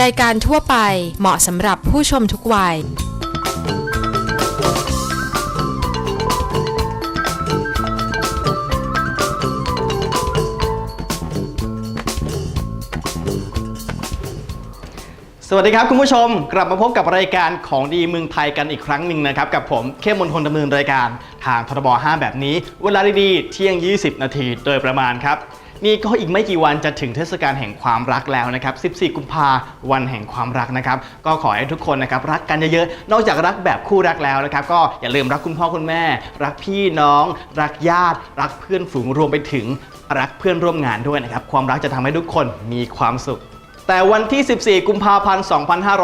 รายการทั่วไปเหมาะสำหรับผู้ชมทุกวัย สวัสดีครับคุณผู้ชมกลับมาพบกับรายการของดีเมืองไทยกันอีกครั้งหนึ่งนะครับ กับผมเข้มมนทนดำเนินรายการทางทรบ5แบบนี้ เวลาดีๆเที่ยง 20 นาทีโดยประมาณครับ นี่ก็อีกไม่กี่วันจะถึงเทศกาลแห่งความรักแล้วนะครับ 14 กุมภาวันแห่งความรักนะครับ ก็ขอให้ทุกคนนะครับรักกันเยอะๆ นอกจากรักแบบคู่รักแล้วนะครับ ก็อย่าลืมรักคุณพ่อคุณแม่ รักพี่น้อง รักญาติ รักเพื่อนฝูงรวมไปถึงรักเพื่อนร่วมงานด้วยนะครับ ความรักจะทำให้ทุกคนมีความสุขแต่วันที่ 14 กุมภาพันธ์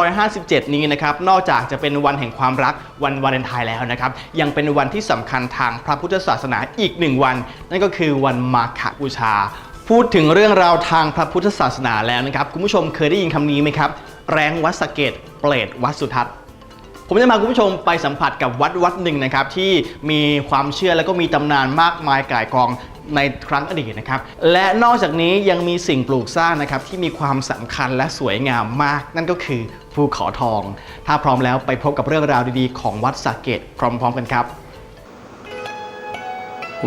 2557 นี้นะครับ นอกจากจะเป็นวันแห่งความรักวันวาเลนไทน์แล้วนะครับ ยังเป็นวันที่สำคัญทางพระพุทธศาสนาอีกหนึ่งวัน นั่นก็คือวันมาฆบูชา พูดถึงเรื่องราวทางพระพุทธศาสนาแล้วนะครับ คุณผู้ชมเคยได้ยินคำนี้ไหมครับ แรงวัดสเกตเปรตวัดสุทัศน์ผมจะพาคุณผู้ชมไปสัมผัสกับวัดวัดหนึ่งนะครับ ที่มีความเชื่อและก็มีตำนานมากมายก่ายกองในครั้งอดีตนะครับ และนอกจากนี้ยังมีสิ่งปลูกสร้างนะครับ ที่มีความสำคัญและสวยงามมาก นั่นก็คือภูเขาทอง ถ้าพร้อมแล้วไปพบกับเรื่องราวดีๆ ของวัดสะเกตพร้อม ๆ กันครับ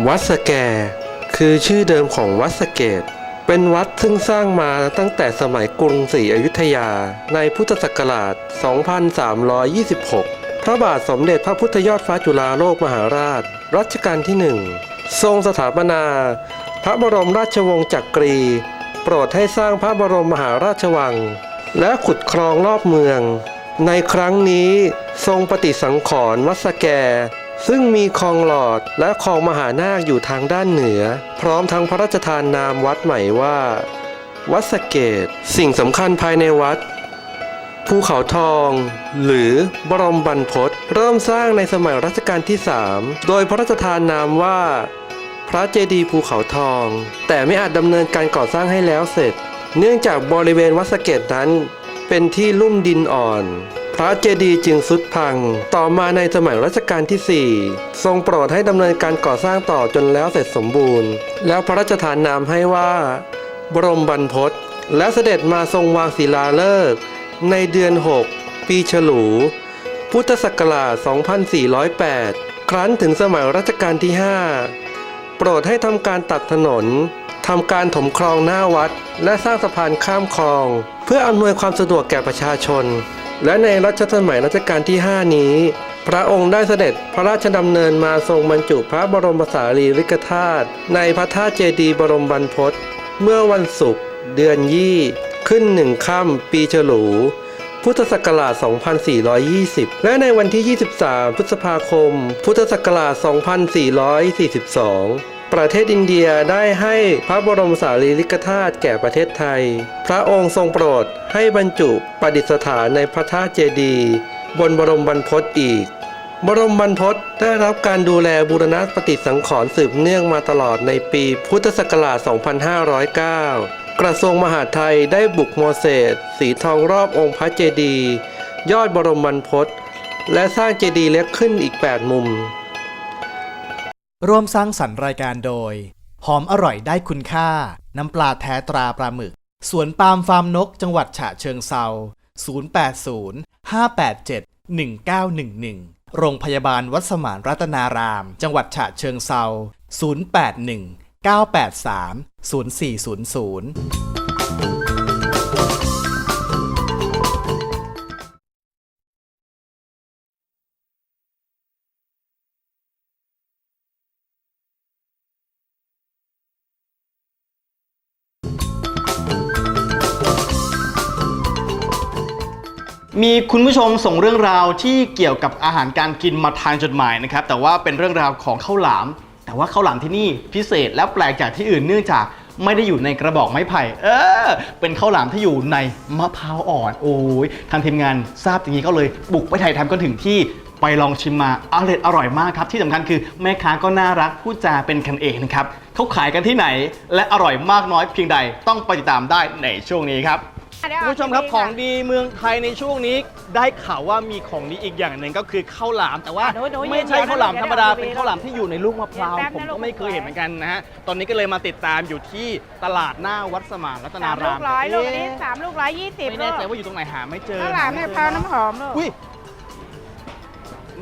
วัดสะแก คือชื่อเดิมของวัดสะเกต เป็นวัดซึ่งสร้างมาตั้งแต่สมัยกรุงศรีอยุธยาในพุทธศักราช 2326 พระบาทสมเด็จพระพุทธยอดฟ้าจุฬาโลกมหาราช รัชกาลที่หนึ่งทรงสถาปนา พระบรมราชวงศ์จักรี โปรดให้สร้างพระบรมมหาราชวัง และขุดคลองรอบเมือง ในครั้งนี้ทรงปฏิสังขรณ์วัดสะแก ซึ่งมีคลองหลอดและคลองมหานาคอยู่ทางด้านเหนือ พร้อมทั้งพระราชทานนามวัดใหม่ว่า วัดสเกต สิ่งสำคัญภายในวัด ภูเขาทอง หรือบรมบรรพตเริ่มสร้างในสมัยรัชกาลที่ 3 โดยพระราชทานนามว่า พระเจดีย์ภูเขาทอง แต่ไม่อาจดำเนินการก่อสร้างให้แล้วเสร็จ เนื่องจากบริเวณวัดสเกตนั้น เป็นที่ลุ่มดินอ่อน พระเจดีย์จึงสุดพัง ต่อมาในสมัยรัชกาลที่ 4 ทรงโปรดให้ดำเนินการก่อสร้างต่อจนแล้วเสร็จสมบูรณ์ แล้วพระราชทานนามให้ว่า บรมบรรพตและเสด็จมาทรงวางศิลาฤกษ์ในเดือน 6 ปีฉลู พุทธศักราช 2408 ครั้นถึงสมัยรัชกาลที่ 5 โปรดให้ทำการตัดถนนทำการถมคลองหน้าวัด และสร้างสะพานข้ามคลอง เพื่ออำนวยความสะดวกแก่ประชาชน และในรัชสมัยรัชกาลที่ 5 นี้ พระองค์ได้เสด็จพระราชดำเนินมาทรงบรรจุพระบรมสารีริกธาตุในพระธาตุเจดีย์บรมบรรพตเมื่อวันศุกร์เดือนยี่ขึ้นหนึ่งค่ำปีฉลูพุทธศักราช 2420 และในวันที่ 23 พฤษภาคม พุทธศักราช 2442 ประเทศอินเดียได้ให้พระบรมสารีริกธาตุแก่ประเทศไทย พระองค์ทรงโปรดให้บรรจุประดิษฐานในพระธาตุเจดีย์บนบรมบรรพตอีก บรมบรรพตได้รับการดูแลบูรณะปฏิสังขรณ์สืบเนื่องมาตลอดในปีพุทธศักราช 2509 กระทรวงมหาดไทยได้บุกโมเสสสีทองรอบองค์พระเจดีย์ยอดบรมบรรพตและสร้างเจดีย์เล็กขึ้นอีก 8 มุม ร่วมสร้างสรรค์รายการโดย หอมอร่อยได้คุณค่า น้ำปลาแท้ตราปลาหมึก สวนปาล์มฟาร์มนก จังหวัดฉะเชิงเซา 080 587 1911 โรงพยาบาลวัดสมานรัตนาราม จังหวัดฉะเชิงเซา 081 983 0400 มีคุณผู้ชมส่งเรื่องราวที่เกี่ยวกับอาหารการกินมาทางจดหมายนะครับ แต่ว่าเป็นเรื่องราวของข้าวหลาม แต่ว่าข้าวหลามที่นี่พิเศษและแปลกจากที่อื่นเนื่องจากไม่ได้อยู่ในกระบอกไม้ไผ่ เออ เป็นข้าวหลามที่อยู่ในมะพร้าวอ่อน โอ้ย ทางทีมงานทราบอย่างนี้ก็เลยบุกไปถ่ายทำกันถึงที่ไปลองชิมมาอร่อยอร่อยมากครับ ที่สำคัญคือแม่ค้าก็น่ารักพูดจาเป็นกันเองนะครับเขาขายกันที่ไหน และอร่อยมากน้อยเพียงใดต้องไปติดตามได้ในช่วงนี้ครับ คุณผู้ชมครับของดีเมืองไทยในช่วงนี้ได้ข่าวว่ามีของดีอีกอย่างหนึ่งก็คือข้าวหลาม แต่ว่าหนูหนูไม่ใช่ข้าวหลามธรรมดาเดี๋ยวเป็นข้าวหลามที่อยู่ในลูกมะพร้าวเดี๋ยวแป๊บผมนะลูก็กไม่เคยเห็นเหมือนกันนะฮะตอนนี้ก็เลยมาติดตามอยู่ที่ตลาดหน้าวัดสมานรัตนาสามราลูมกร้อยลูกเะอันนี้สามลูกร้อยยี่สิบไม่แน่ใจว่าอยู่ตรงไหนหาไม่เจอข้าวหลามในมะพร้าวน้ำหอมลูกอุ้ย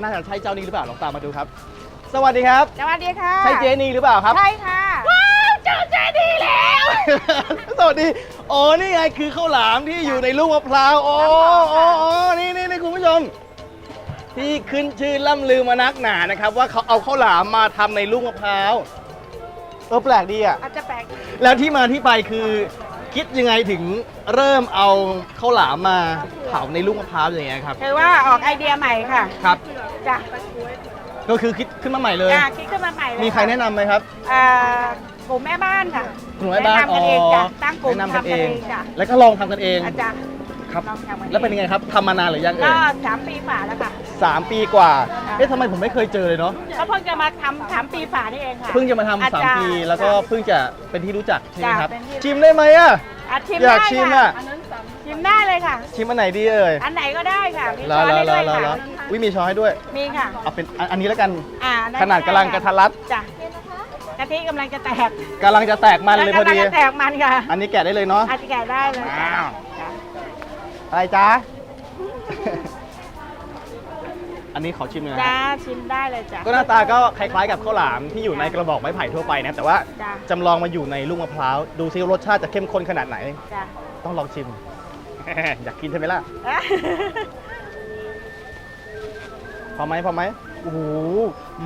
น่าจะใช่เจ้านี้หรือเปล่าลองตามมาดูครับ สวัสดีครับสวัสดีค่ะใช่เจนีหรือเปล่าครับใช่ค่ะว้าวเจอเจดีแล้วสวัสดี โอ้นี่ไงคือข้าวหลามที่อยู่ในลูกมะพร้าวโอ้โอ้โอ้นี่นี่นี่คุณผู้ชม ที่ขึ้นชื่อล่ำลือมานักหนานะครับ ว่าเขาเอาข้าวหลามมาทำในลูกมะพร้าวเออแปลกดีอะ อาจจะแปลกแล้วที่มาที่ไปคือ คิดยังไงถึงเริ่มเอาข้าวหลามมาเผาในลูกมะพร้าวอย่างเงี้ยครับ คือว่าออกไอเดียใหม่ค่ะครับ จ้ะก็คือคิดขึ้นมาใหม่เลยจ้ะคิดขึ้นมาใหม่เลยมีใครแนะนำไหมครับ อ่า กลุ่มแม่บ้านค่ะกลุ่มแม่บ้านแนะนำกันเองจ้ะตั้งกลุ่มแนะนำกันทำเอกันงเองจ้ะ แล้วก็ลองทำกันเองอาจารย์ครับ ลองทำกันองแล้วเป็นยังไงครับทำมานานหรือยังเอ่ก็ยสามปีฝ่าแล้วค่ะสามปีกว่าค่ะเอ๊ะทำไมผมไม่เคยเจอเลยเนาะ ก็เพิ่งจะมาทำสามปีฝ่านี่เองค่ะเพิ่งจะมาทำอาสามจารย์ปี แล้วก็เพิ่งจะเป็นที่รู้จักใช่ไหมครับจ้ะเป็นที่ชิมได้ไหมอะอะชิมอยากได้ชิมค่ะอะชิมได้เลยค่ะ ชิมอันไหนดีเอ่ยอันไหนก็ได้ค่ะ มีแล้ช้วอนแล้วให้แล้ด้ววยแล้วค่ะ วิมีช้อนให้ด้วย มีค่ะ เอาเป็นอันอันนี้แล้วกัน อ่าขนาดกำลังกระทัดรัด จ้ะ กะทิกำลังจะแตกกำลังจะแตกมันเลยพอดี กำลังจะแตกมันค่ะอันนี้แกะได้เลยเนาะ อาจจะแกะได้เลยว้าว จ้ะอะไรจ๊ะ อันนี้ขอชิมหน่อยนะจ้าฮะชิมได้เลยจ้ะก็หน้าตาก็คล้ายๆกับข้าวหลามที่อยู่ในกระบอกไม้ไผ่ทั่วไปนะแต่ว่าจ้ะจำลองมาอยู่ในลูกมะพร้าวดูซิรสชาติจะเข้มข้นขนาดไหน จ้ะต้องลองชิม อยากกินใช่ไหมล่ะอะ พอไหมพอไหมโอ้โห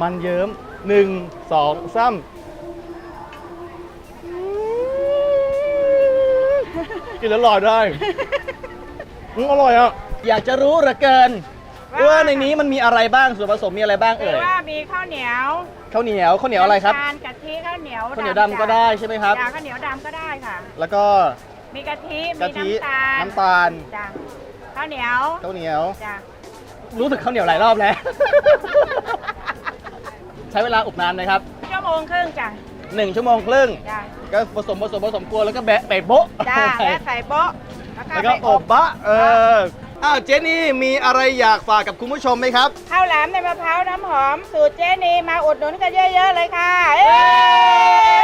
มันเยิ้มหนึ่งสองสาม กินแล้วหลอดได้อืมอร่อยอะ อยากจะรู้เหลือเกินว่าในนี้มันมีอะไรบ้างส่วนผสมมีอะไรบ้างคืเอ่อยว่ามีข้าวเหนียวข้าวเหนียวข้าวเหนียวอะไรครับน้ำตาลกะทิข้าวเหนียวข้าวเหนียวดำก็ได้ใช่ไหมครับ จ้ะข้าวเหนียวดำก็ได้ค่ะ แล้วก็มีกะทิกะมีทิน้ำตาลน้ำตาลจ้ะข้าวเหนียวข้าวเหนียว จ้ะรู้สึกข้าวเหนียวหลายรอบแล้ว ใช้เวลาอบนานไหมครับชั่วโมงครึ่งจ้ะหนึ่งชั่วโมงครึ่ง จ้ะ ก็ผสมผสมผสมกลัวแล้วก็แบะเปะโบ๊ะจ้ะแล้วใส่โป๊ะแล้วก็แล้วไปก็ออบบบะเอออ้าวเจนี่มีอะไรอยากฝากกับคุณผู้ชมไหมครับ ข้าวหลามในมะพร้าวน้ำหอม สูตรเจนีมาอุดหนุนกันเยอะ ๆ เลยค่ะเอ้ย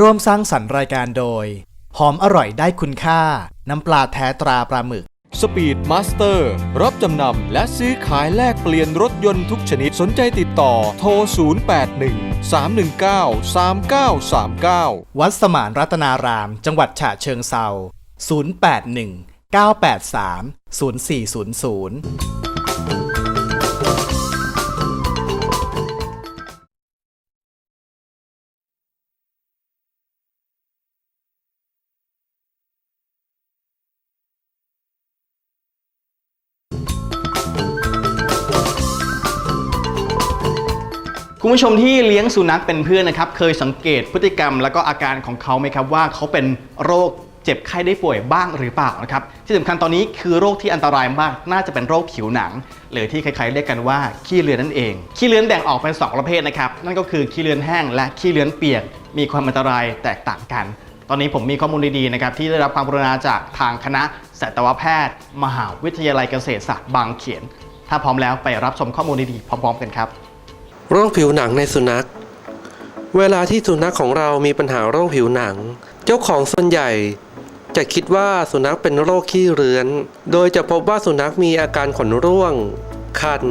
ร่วมสร้างสรรค์รายการโดย หอมอร่อยได้คุณค่า น้ำปลาแท้ตราปลาหมึก สปีดมาสเตอร์รับจำนำและซื้อขายแลกเปลี่ยนรถยนต์ทุกชนิดสนใจติดต่อโทร 081 319 3939 วัดสมานรัตนาราม จังหวัดฉะเชิงเซา081 983 0400 คุณผู้ชมที่เลี้ยงสุนัขเป็นเพื่อนนะครับ เคยสังเกตพฤติกรรมแล้วก็อาการของเขาไหมครับว่าเขาเป็นโรคเจ็บไข้ได้ป่วยบ้างหรือเปล่านะครับ ที่สำคัญตอนนี้คือโรคที่อันตรายมาก น่าจะเป็นโรคผิวหนัง หรือที่ใครๆเรียกกันว่าขี้เลือนนั่นเอง ขี้เลือนแบ่งออกเป็นสองประเภทนะครับ นั่นก็คือขี้เลือนแห้งและขี้เลือนเปียก มีความอันตรายแตกต่างกัน ตอนนี้ผมมีข้อมูลดีๆนะครับที่ได้รับความกรุณาจากทางคณะสัตวแพทย์ มหาวิทยาลัยเกษตรศาสตร์บางเขน ถ้าพร้อมแล้วไปรับชมข้อมูลดีๆพร้อม ๆ กันครับ โรคผิวหนังในสุนัข เวลาที่สุนัขของเรามีปัญหาโรคผิวหนัง เจ้าของส่วนใหญ่ จะคิดว่าสุนัขเป็นโรคขี้เรื้อน โดยจะพบว่าสุนัขมีอาการขนร่วง คัน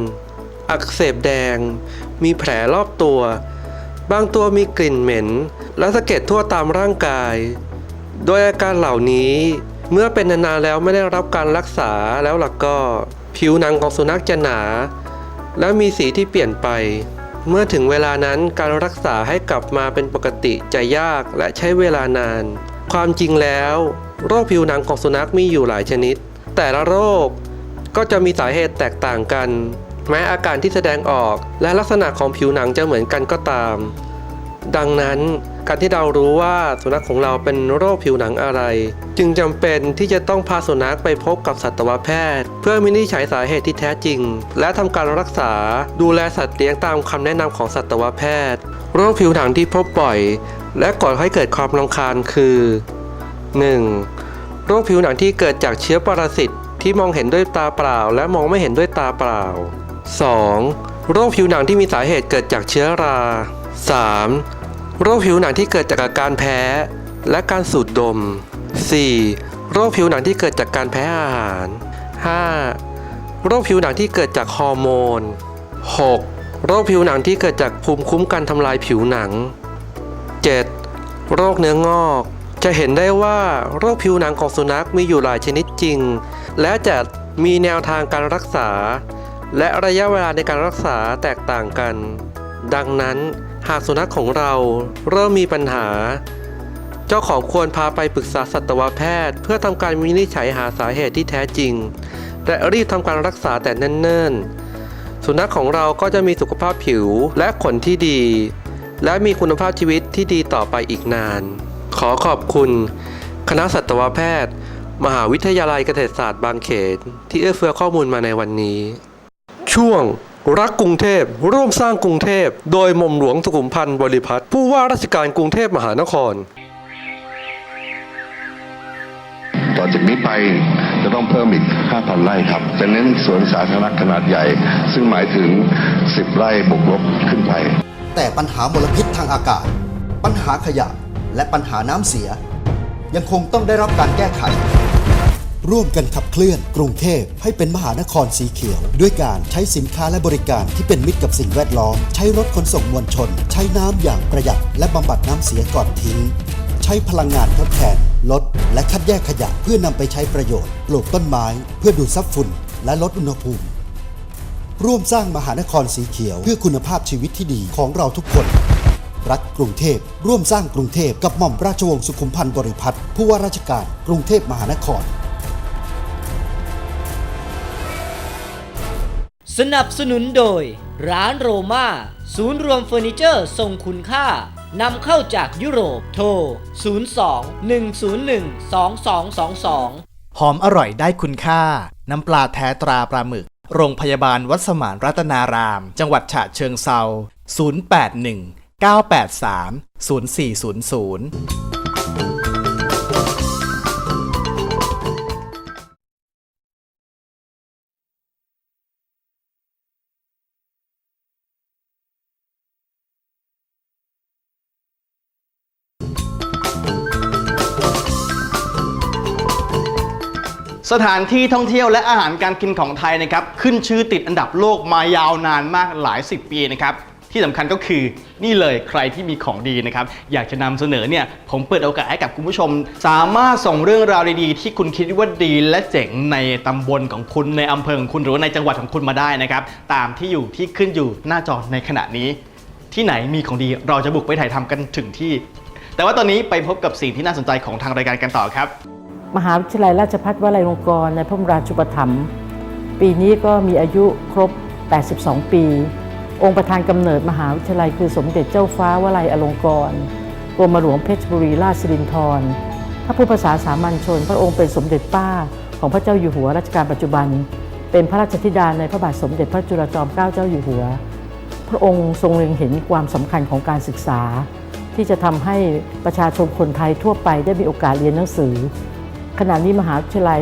อักเสบแดง มีแผลรอบตัว บางตัวมีกลิ่นเหม็น และสะเก็ดทั่วตามร่างกาย โดยอาการเหล่านี้เมื่อเป็นนานๆแล้วไม่ได้รับการรักษาแล้วล่ะก็ ผิวหนังของสุนัขจะหนา และมีสีที่เปลี่ยนไป เมื่อถึงเวลานั้นการรักษาให้กลับมาเป็นปกติจะยากและใช้เวลานาน ความจริงแล้ว โรคผิวหนังของสุนัขมีอยู่หลายชนิด แต่ละโรคก็จะมีสาเหตุแตกต่างกัน แม้อาการที่แสดงออกและลักษณะของผิวหนังจะเหมือนกันก็ตาม ดังนั้น การที่เรารู้ว่าสุนัขของเราเป็นโรคผิวหนังอะไร จึงจำเป็นที่จะต้องพาสุนัขไปพบกับสัตวแพทย์ เพื่อวินิจฉัยสาเหตุที่แท้จริง และทำการรักษาดูแลสัตว์เลี้ยงตามคำแนะนำของสัตวแพทย์ โรคผิวหนังที่พบบ่อย และก่อให้เกิดความรำคาญคือ 1. โรคผิวหนังที่เกิดจากเชื้อปรสิตที่มองเห็นด้วยตาเปล่า และมองไม่เห็นด้วยตาเปล่า 2. โรคผิวหนังที่มีสาเหตุเกิดจากเชื้อรา 3. โรคผิวหนังที่เกิดจากอาการแพ้ และการสูดดม 4. โรคผิวหนังที่เกิดจากการแพ้อาหาร 5. โรคผิวหนังที่เกิดจากฮอร์โมน 6. โรคผิวหนังที่เกิดจากภูมิคุ้มกันทำลายผิวหนัง 7. โรคเนื้องอก จะเห็นได้ว่าโรคผิวหนังของสุนัขมีอยู่หลายชนิดจริง และจะมีแนวทางการรักษา และระยะเวลาในการรักษาแตกต่างกัน ดังนั้น หากสุนัขของเราเริ่มมีปัญหา เจ้าของควรพาไปปรึกษาสัตวแพทย์ เพื่อทำการวินิจฉัยหาสาเหตุที่แท้จริง และรีบทำการรักษาแต่เนิ่นๆ สุนัขของเราก็จะมีสุขภาพผิวและขนที่ดี และมีคุณภาพชีวิตที่ดีต่อไปอีกนาน ขอขอบคุณ คณะสัตวแพทย์ มหาวิทยาลัยเกษตรศาสตร์บางเขนที่เอื้อเฟื้อข้อมูลมาในวันนี้ ช่วง รักกรุงเทพร่วมสร้างกรุงเทพ โดยหม่อมหลวงสุขุมพันธ์บริพัตรผู้ว่าราชการกรุงเทพมหานคร ต่อจากนี้ไปจะต้องเพิ่มอีก 5,000 ไร่ครับ จะเน้นสวนสาธารณะขนาดใหญ่ ซึ่งหมายถึง 10 ไร่บวกลบขึ้นไป แต่ปัญหามลพิษทางอากาศ ปัญหาขยะ และปัญหาน้ำเสีย ยังคงต้องได้รับการแก้ไข ร่วมกันขับเคลื่อนกรุงเทพให้เป็นมหานครสีเขียว ด้วยการใช้สินค้าและบริการที่เป็นมิตรกับสิ่งแวดล้อม ใช้รถขนส่งมวลชน ใช้น้ำอย่างประหยัด และบำบัดน้ำเสียก่อนทิ้ง ใช้พลังงานทดแทน ลด และคัดแยกขยะเพื่อนำไปใช้ประโยชน์ ปลูกต้นไม้ เพื่อดูดซับฝุ่น และลดอุณหภูมิ ร่วมสร้างมหานครสีเขียว เพื่อคุณภาพชีวิตที่ดีของเราทุกคนรัฐกรุงเทพ ร่วมสร้างกรุงเทพกับหม่อมราชวงศ์สุขุมพันธ์บริพัตรผู้ว่าราชการกรุงเทพมหานคร สนับสนุนโดย ร้านโรม่าศูนย์รวมเฟอร์นิเจอร์ทรงคุณค่านำเข้าจากยุโรป โทร 02 101 2222 หอมอร่อยได้คุณค่า น้ำปลาแท้ตราปลาหมึก โรงพยาบาลวัดสมานรัตนาราม จังหวัดฉะเชิงเซา 081 983 0400 สถานที่ท่องเที่ยวและอาหารการกินของไทยนะครับขึ้นชื่อติดอันดับโลกมายาวนานมากหลายสิบปีนะครับที่สำคัญก็คือนี่เลยใครที่มีของดีนะครับ อยากจะนำเสนอเนี่ยผมเปิดโอกาสให้กับคุณผู้ชม สามารถส่งเรื่องราวดีๆ ที่คุณคิดว่าดีและเจ๋งในตำบลของคุณในอำเภอของคุณหรือว่าในจังหวัดของคุณมาได้นะครับ ตามที่อยู่ที่ขึ้นอยู่หน้าจอในขณะนี้ ที่ไหนมีของดีเราจะบุกไปถ่ายทำกันถึงที่ แต่ว่าตอนนี้ไปพบกับสิ่งที่น่าสนใจของทางรายการกันต่อครับ มหาวิทยาลัยราชภัฏวลัยลงกรณ์ในพระบรมราชูปถัมภ์ปีนี้ก็มีอายุครบ 82 ปี องค์ประธานกำเนิดมหาวิทยาลัยคือสมเด็จเจ้าฟ้าวลัยอลงกรณ์กรมหลวงเพชรบุรีราชสิรินธรถ้าผู้ภาษาสามัญชน พระองค์เป็นสมเด็จป้าของพระเจ้าอยู่หัวรัชกาลปัจจุบัน เป็นพระราชธิดาในพระบาทสมเด็จพระจุลจอมเกล้าเจ้าอยู่หัว พระองค์ทรงเล็งเห็นความสำคัญของการศึกษา ที่จะทำให้ประชาชนคนไทยทั่วไปได้มีโอกาสเรียนหนังสือ ขณะนี้มหาวิทยาลัย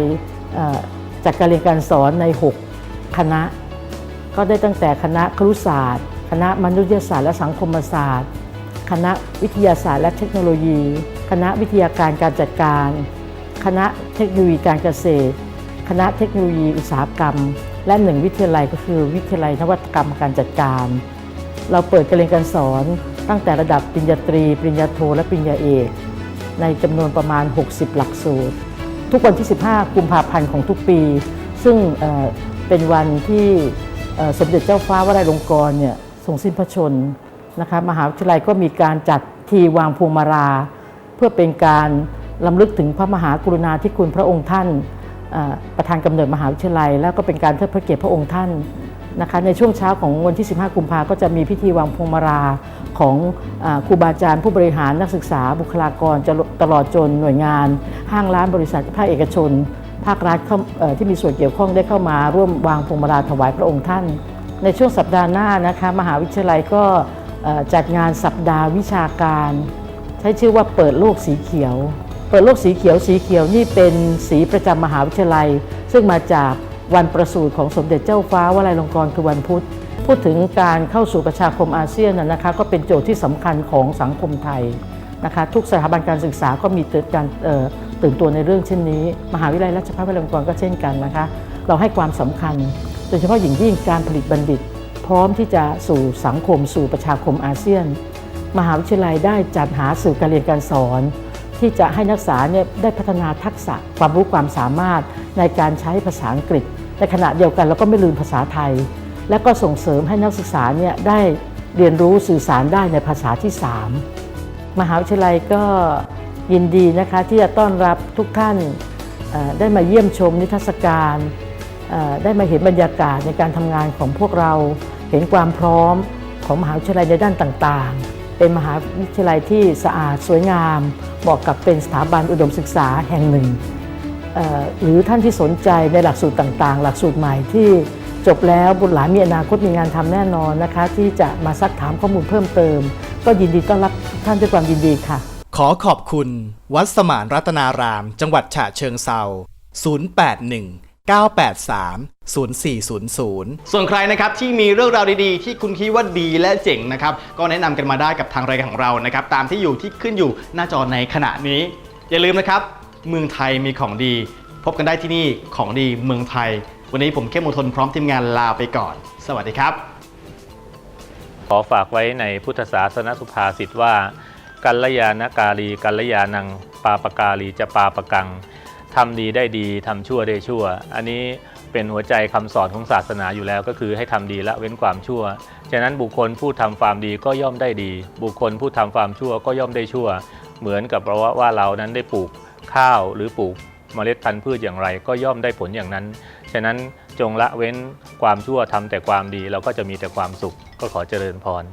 จัดการเรียนการสอนใน 6 คณะ ก็ได้ตั้งแต่คณะครุศาสตร์ คณะมนุษยศาสตร์และสังคมศาสตร์ คณะวิทยาศาสตร์และเทคโนโลยี คณะวิทยาการการจัดการ คณะเทคโนโลยีการเกษตร คณะเทคโนโลยีอุตสาหกรรม และหนึ่งวิทยาลัยก็คือวิทยาลัยนวัตกรรมการจัดการ เราเปิดการเรียนการสอน ตั้งแต่ระดับปริญญาตรี ปริญญาโท และปริญญาเอก ในจำนวนประมาณ 60 หลักสูตร ทุกวันที่ 15 กุมภาพันธ์ของทุกปี ซึ่งเเป็นวันที่สมเด็จเจ้าฟ้าวลัยลงกรเนี่ยทรงสิ้นพระชนนะคะมหาวิทยาลัยก็มีการจัดทีวางพวงมาลาเพื่อเป็นการลำลึกถึงพระมหากรุณาธิคุณพระองค์ท่านประธานกำเนิดมหาวิทยาลัย แล้วก็เป็นการเทิดพระเกียรติพระองค์ท่าน นะคะในช่วงเช้าของวันที่ 15 กุมภาก็จะมีพิธีวางพวงมาลาของอครูบาอาจารย์ผู้บริหารนักศึกษาบุคลากรจะตลอดจนหน่วยงาน ห้างร้านบริษัทภาคเอกชน ภาครัฐที่มีส่วนเกี่ยวข้องได้เข้ามาร่วมวางพวงมาลาถวายพระองค์ท่าน ในช่วงสัปดาห์หน้านะคะมหาวิทยาลัยก็จัดงานสัปดาห์วิชาการ ใช้ช้ชื่อว่าเปิดโลกสีเขียว เปิดโลกสีเขียวสีเขียวนี่เป็นสีประจำมหาวิทยาลัย ซึ่งมาจาก วันประสูติของสมเด็จเจ้าฟ้าวลัยลงกรณ์คือวันพุธ พูดถึงการเข้าสู่ประชาคมอาเซียนนะคะก็เป็นโจทย์ที่สำคัญของสังคมไทยนะคะทุกสถาบันการศึกษาก็มีการเตื่นตัวในเรื่องเช่นนี้ มหาวิทยาลัยราชภัฏวลัยลงกรณ์ก็เช่นกันนะคะเราให้ความสำคัญ โดยเฉพาะอย่างยิ่งการผลิตบัณฑิต พร้อมที่จะสู่สังคมสู่ประชาคมอาเซียน มหาวิทยาลัยได้จัดหาสื่อการเรียนการสอนที่จะให้นักศึกษาเนี่ยได้พัฒนาทักษะความรู้ความสามารถในการใช้ภาษาอังกฤษ ในขณะเดียวกันเราก็ไม่ลืมภาษาไทย และก็ส่งเสริมให้นักศึกษาเนี่ยได้เรียนรู้สื่อสารได้ในภาษาที่ 3 มหาวิทยาลัยก็ยินดีนะคะที่จะต้อนรับทุกท่านได้มาเยี่ยมชมนิทรรศการได้มาเห็นบรรยากาศในการทำงานของพวกเรา เห็นความพร้อมของมหาวิทยาลัยในด้านต่างๆ เป็นมหาวิทยาลัยที่สะอาดสวยงามเหมาะกับเป็นสถาบันอุดมศึกษาแห่งหนึ่ง หรือท่านที่สนใจในหลักสูตรต่างๆ หลักสูตรใหม่ที่จบแล้วบุตรหลานมีอนาคตมีงานทำแน่นอนนะคะ ที่จะมาซักถามข้อมูลเพิ่มเติม ก็ยินดีต้อนรับทุกท่านด้วยความยินดีค่ะ ขอขอบคุณ วัดสมานรัตนาราม จังหวัดฉะเชิงเซา081 983 0400 ส่วนใครนะครับที่มีเรื่องราวดีๆ ที่คุณคิดว่าดีและเจ๋งนะครับก็แนะนำกันมาได้กับทางรายการของเรานะครับตามที่อยู่ที่ขึ้นอยู่หน้าจอในขณะนี้ อย่าลืมนะครับ เมืองไทยมีของดี พบกันได้ที่นี่ของดีเมืองไทย วันนี้ผมเข้มมงทนพร้อมทีมงานลาไปก่อน สวัสดีครับ ขอฝากไว้ในพุทธศาสนสุภาษิตว่า กัลยาณกาลีกัลยาณัง ปาปกาลีจะปาปกังทำดีได้ดีทำชั่วได้ชั่ว อันนี้เป็นหัวใจคำสอนของศาสนาอยู่แล้วก็คือให้ทำดีละเว้นความชั่ว ฉะนั้นบุคคลผู้ทำความดีก็ย่อมได้ดี บุคคลผู้ทำความชั่วก็ย่อมได้ชั่ว เหมือนกับเราว่าเรานั้นได้ปลูก ข้าวหรือปลูกเมล็ดพันธุ์พืชอย่างไร ก็ย่อมได้ผลอย่างนั้น ฉะนั้นจงละเว้นความชั่วทำแต่ความดีเราก็จะมีแต่ความสุขก็ขอเจริญพร